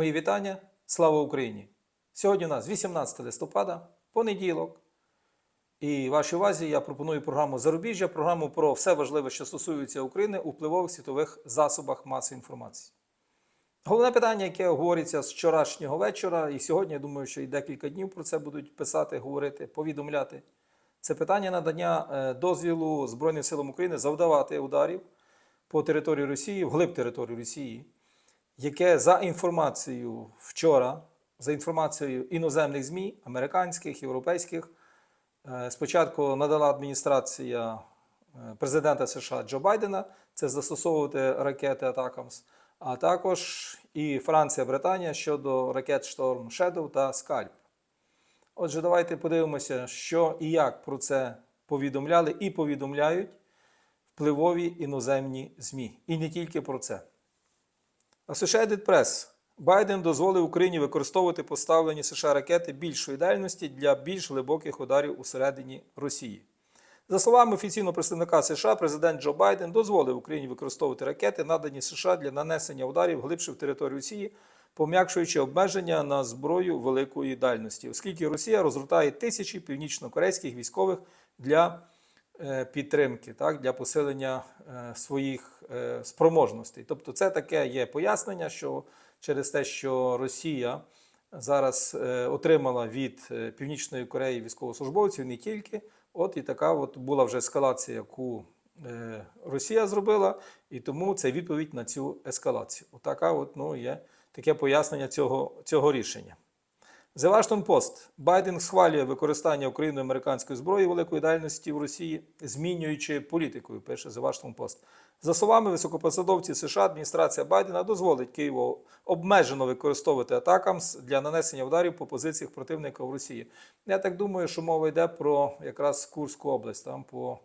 Мої вітання. Слава Україні! Сьогодні у нас 18 листопада, понеділок. І вашій увазі я пропоную програму Зарубіжжя, програму про все важливе, що стосується України у впливових світових засобах масової інформації. Головне питання, яке говориться з вчорашнього вечора, і сьогодні, я думаю, що і декілька днів про це будуть писати, говорити, повідомляти. Це питання надання е, дозвілу Збройним силам України завдавати ударів по території Росії, вглиб території Росії, яке за інформацією вчора, за інформацією іноземних ЗМІ, американських, європейських, е, спочатку надала адміністрація е, президента США Джо Байдена це застосовувати ракети Атакамс, а також і Франція, Британія щодо ракет Storm Shadow та Scalp. Отже, давайте подивимося, що і як про це повідомляли і повідомляють впливові іноземні ЗМІ. І не тільки про це. Associated Press. Байден дозволив Україні використовувати поставлені США ракети більшої дальності для більш глибоких ударів усередині Росії. За словами офіційного представника США, президент Джо Байден дозволив Україні використовувати ракети, надані США для нанесення ударів глибше в територію Росії, пом'якшуючи обмеження на зброю великої дальності, оскільки Росія розгортає тисячі північно-корейських військових для е, підтримки, так, для посилення е, своїх спроможностей. Тобто, це таке є пояснення, що через те, що Росія зараз е, отримала від е, Північної Кореї військовослужбовців не тільки. От і така от була вже ескалація, яку е, Росія зробила, і тому це відповідь на цю ескалацію. Отака от, ну, є таке пояснення цього, цього рішення. The Washington Post. Байден схвалює використання Україною американської зброї великої дальності в Росії, змінюючи політикою, пише The Washington Post. За словами високопосадовців США, адміністрація Байдена дозволить Києву обмежено використовувати атакамс для нанесення ударів по позиціях противника в Росії. Я так думаю, що мова йде про якраз Курську область, там по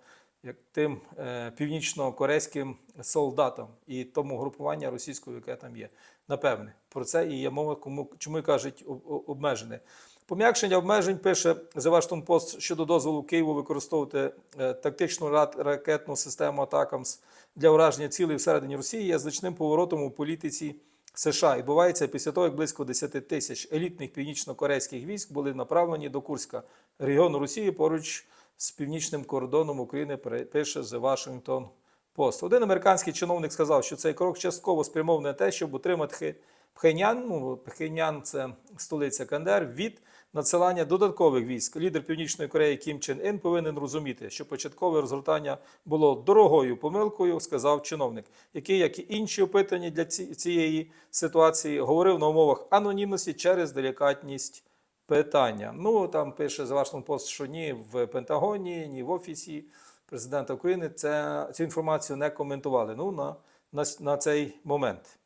як тим е, північно-корейським солдатам і тому групування російського, яке там є. Напевне, про це і є мова, кому чому й кажуть об- об- обмежене. Пом'якшення обмежень пише The Washington Post щодо дозволу Києву використовувати е, тактичну ракетну систему Атакамс для ураження цілей всередині Росії є значним поворотом у політиці США. Відбувається після того, як близько 10 тисяч елітних північно-корейських військ були направлені до Курська, регіону Росії поруч з північним кордоном України, пише The Washington Post. Один американський чиновник сказав, що цей крок частково спрямований на те, щоб утримати Пхенян, ну, Пхенян це столиця КНДР, від надсилання додаткових військ. Лідер Північної Кореї Кім Чен Ін повинен розуміти, що початкове розгортання було дорогою помилкою, сказав чиновник, який, як і інші опитані для цієї ситуації, говорив на умовах анонімності через делікатність питання. Ну там пише The Washington Post, що ні в Пентагоні, ні в Офісі президента України це, цю інформацію не коментували. Ну, на, на, на цей момент.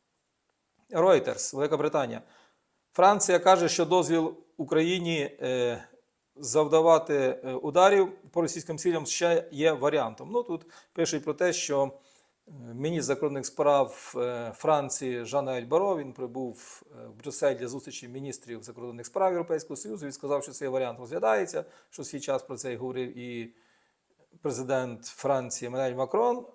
Reuters, Велика Британія. Франція каже, що дозвіл Україні е, завдавати е, ударів по російським цілям ще є варіантом. Ну тут пишуть про те, що е, міністр закордонних справ е, Франції Жан Баро, він прибув в Брюссель для зустрічі міністрів закордонних справ Європейського Союзу. Він сказав, що цей варіант розглядається, що свій час про це й говорив і президент Франції Еммануель Макрон.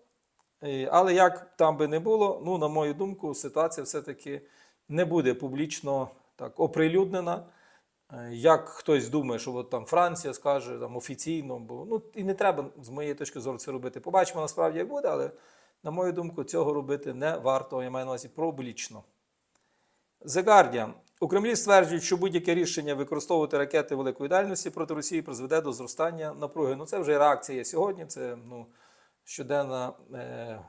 Але як там би не було, ну, на мою думку, ситуація все-таки не буде публічно так оприлюднена. Е, Як хтось думає, що от там Франція скаже там, офіційно, бо ну і не треба з моєї точки зору це робити. Побачимо насправді, як буде, але на мою думку, цього робити не варто. Я маю на увазі публічно. The Guardian. У Кремлі стверджують, що будь-яке рішення використовувати ракети великої дальності проти Росії призведе до зростання напруги. Ну це вже реакція сьогодні. Це ну, щоденна е,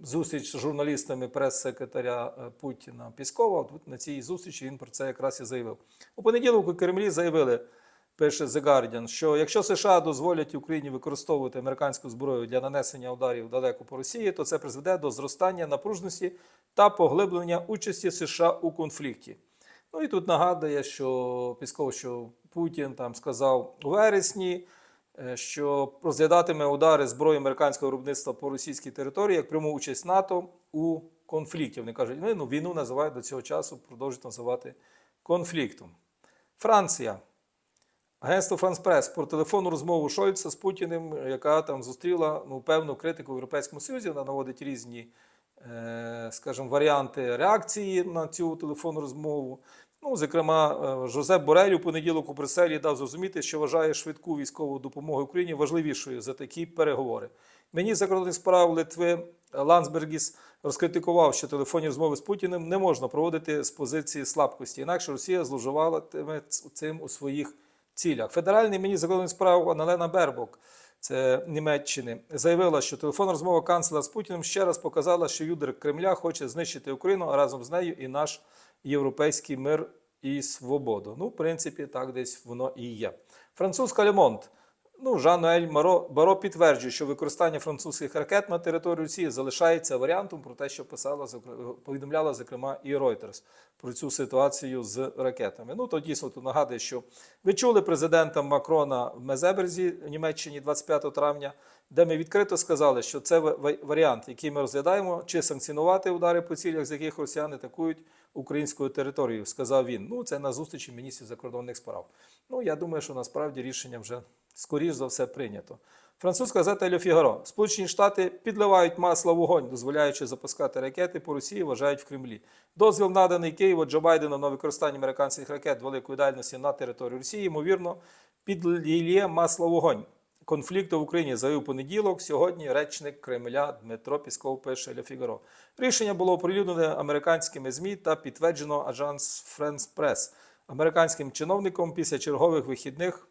зустріч з журналістами прес-секретаря е, Путіна Піскова. От на цій зустрічі він про це якраз і заявив. У понеділок у Кремлі заявили, пише The Guardian, що якщо США дозволять Україні використовувати американську зброю для нанесення ударів далеко по Росії, то це призведе до зростання напружності та поглиблення участі США у конфлікті. Ну і тут нагадує, що Пісков, що Путін там сказав у вересні, е, що розглядатиме удари зброї американського виробництва по російській території як пряму участь НАТО у конфлікті. Вони кажуть, ну, ну війну називають до цього часу, продовжують називати конфліктом. Франція. Агентство Франс Прес про телефонну розмову Шольца з Путіним, яка там зустріла ну, певну критику в Європейському Союзі. Вона наводить різні скажімо, варіанти реакції на цю телефонну розмову. Ну, зокрема, е, Жозеп Борель у понеділок у Брюсселі дав зрозуміти, що вважає швидку військову допомогу Україні важливішою за такі переговори. Міністр закордонних справ Литви Лансбергіс розкритикував, що телефонні розмови з Путіним не можна проводити з позиції слабкості, інакше Росія зловживатиме цим у своїх цілях. Федеральний міністр закордонних справ Аналена Бербок, це Німеччини, заявила, що телефонна розмова канцлера з Путіним ще раз показала, що юдер Кремля хоче знищити Україну, а разом з нею і наш європейський мир і свободу. Ну, в принципі, так десь воно і є. Французька Лемонт. Ну, Жан-Ноель Маро Баро підтверджує, що використання французьких ракет на території Росії залишається варіантом про те, що писала повідомляла зокрема і Reuters про цю ситуацію з ракетами. Ну то дійсно тут нагадує, що ви чули президента Макрона в Мезеберзі в Німеччині 25 травня, де ми відкрито сказали, що це ва- ва- варіант, який ми розглядаємо, чи санкціонувати удари по цілях, з яких росіяни атакують українською територією, сказав він. Ну це на зустрічі міністрів закордонних справ. Ну я думаю, що насправді рішення вже скоріш за все прийнято. Французька газета Ле Фігаро. Сполучені Штати підливають масло вогонь, дозволяючи запускати ракети по Росії, вважають в Кремлі. Дозвіл наданий Києву Джо Байдену на використання американських ракет великої дальності на території Росії, ймовірно, підліє масло вогонь. Конфлікту в Україні заявив понеділок. Сьогодні речник Кремля Дмитро Пісков пише Ле Фігаро. Рішення було оприлюднене американськими ЗМІ та підтверджено Аджанс Френс Прес американським чиновником після чергових вихідних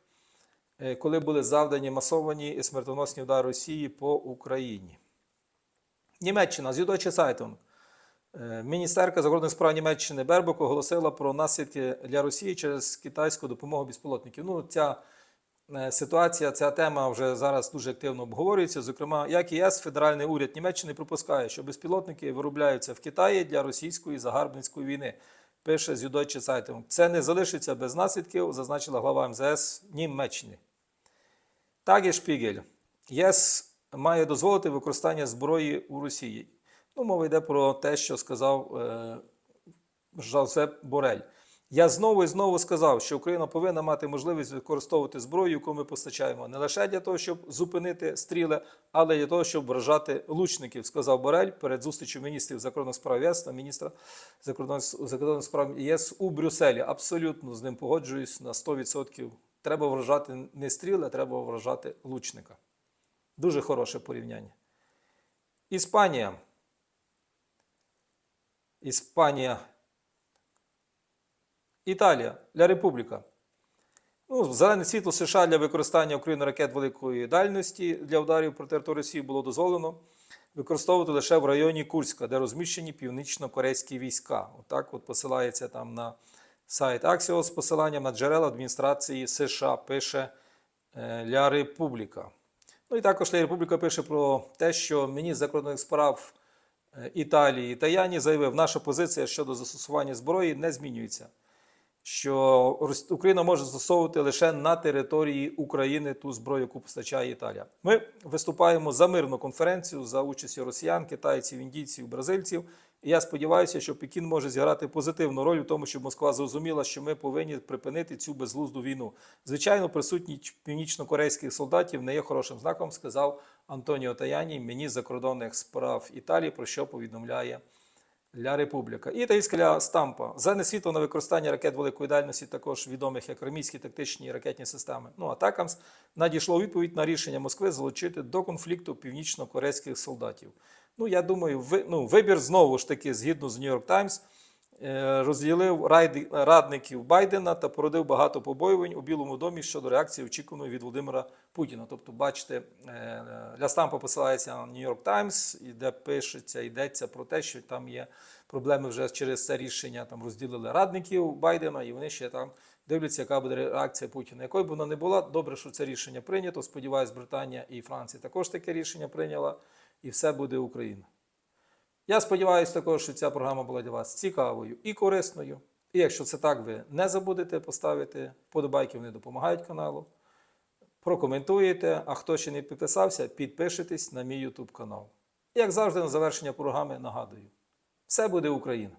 коли були завдані масовані і смертоносні удари Росії по Україні. Німеччина з Zeitung. Е, Міністерка закордонних справ Німеччини Бербок оголосила про наслідки для Росії через китайську допомогу безпілотників. Ну, ця е, ситуація, ця тема вже зараз дуже активно обговорюється. Зокрема, як ЄС, федеральний уряд Німеччини припускає, що безпілотники виробляються в Китаї для російської загарбницької війни. Пише з Zeitung. Це не залишиться без наслідків, зазначила глава МЗС Німеччини. Тагі Шпігель. ЄС має дозволити використання зброї у Росії. Ну, мова йде про те, що сказав е, Жозеп Борель. Я знову і знову сказав, що Україна повинна мати можливість використовувати зброю, яку ми постачаємо, не лише для того, щоб зупинити стріли, але для того, щоб вражати лучників, сказав Борель перед зустрічю міністрів закордонних справ ЄС та міністра закордонних справ ЄС у Брюсселі. Абсолютно з ним погоджуюсь на 100%. Треба вражати не стріли, а треба вражати лучника. Дуже хороше порівняння. Іспанія. Іспанія. Італія. Ля Републіка. Ну, зелене світло США для використання України ракет великої дальності для ударів по території Росії було дозволено використовувати лише в районі Курська, де розміщені північно-корейські війська. Отак от посилається там на сайт Axios з посиланням на джерела адміністрації США, пише е, Ля Републіка. Ну і також Ля Републіка пише про те, що міністр закордонних справ е, Італії Таяні заявив, наша позиція щодо застосування зброї не змінюється. Що Україна може застосовувати лише на території України ту зброю, яку постачає Італія. Ми виступаємо за мирну конференцію за участю росіян, китайців, індійців, бразильців. Я сподіваюся, що Пекін може зіграти позитивну роль у тому, щоб Москва зрозуміла, що ми повинні припинити цю безглузду війну. Звичайно, присутність північно-корейських солдатів не є хорошим знаком, сказав Антоніо Таяні, міністр закордонних справ Італії, про що повідомляє Ля Републіка. І італійська Ля Стампа. За світло на використання ракет великої дальності, також відомих як армійські тактичні ракетні системи. Ну, атакамс надійшло відповідь на рішення Москви залучити до конфлікту північно-корейських солдатів. Ну, я думаю, ви, ну, вибір знову ж таки, згідно з York Times, е, розділив райди- радників Байдена та породив багато побоювань у Білому домі щодо реакції очікуваної від Володимира Путіна. Тобто, бачите, е, Ля Стампа посилається на Times, і де пишеться, йдеться про те, що там є проблеми вже через це рішення. Там розділили радників Байдена, і вони ще там дивляться, яка буде реакція Путіна. Якою б вона не була, добре, що це рішення прийнято. Сподіваюсь, Британія і Франція також таке рішення прийняла, і все буде Україна. Я сподіваюся також, що ця програма була для вас цікавою і корисною. І якщо це так, ви не забудете поставити подобайки, вони допомагають каналу. Прокоментуєте, а хто ще не підписався, підпишитесь на мій YouTube канал. І Як завжди, на завершення програми нагадую: все буде Україна!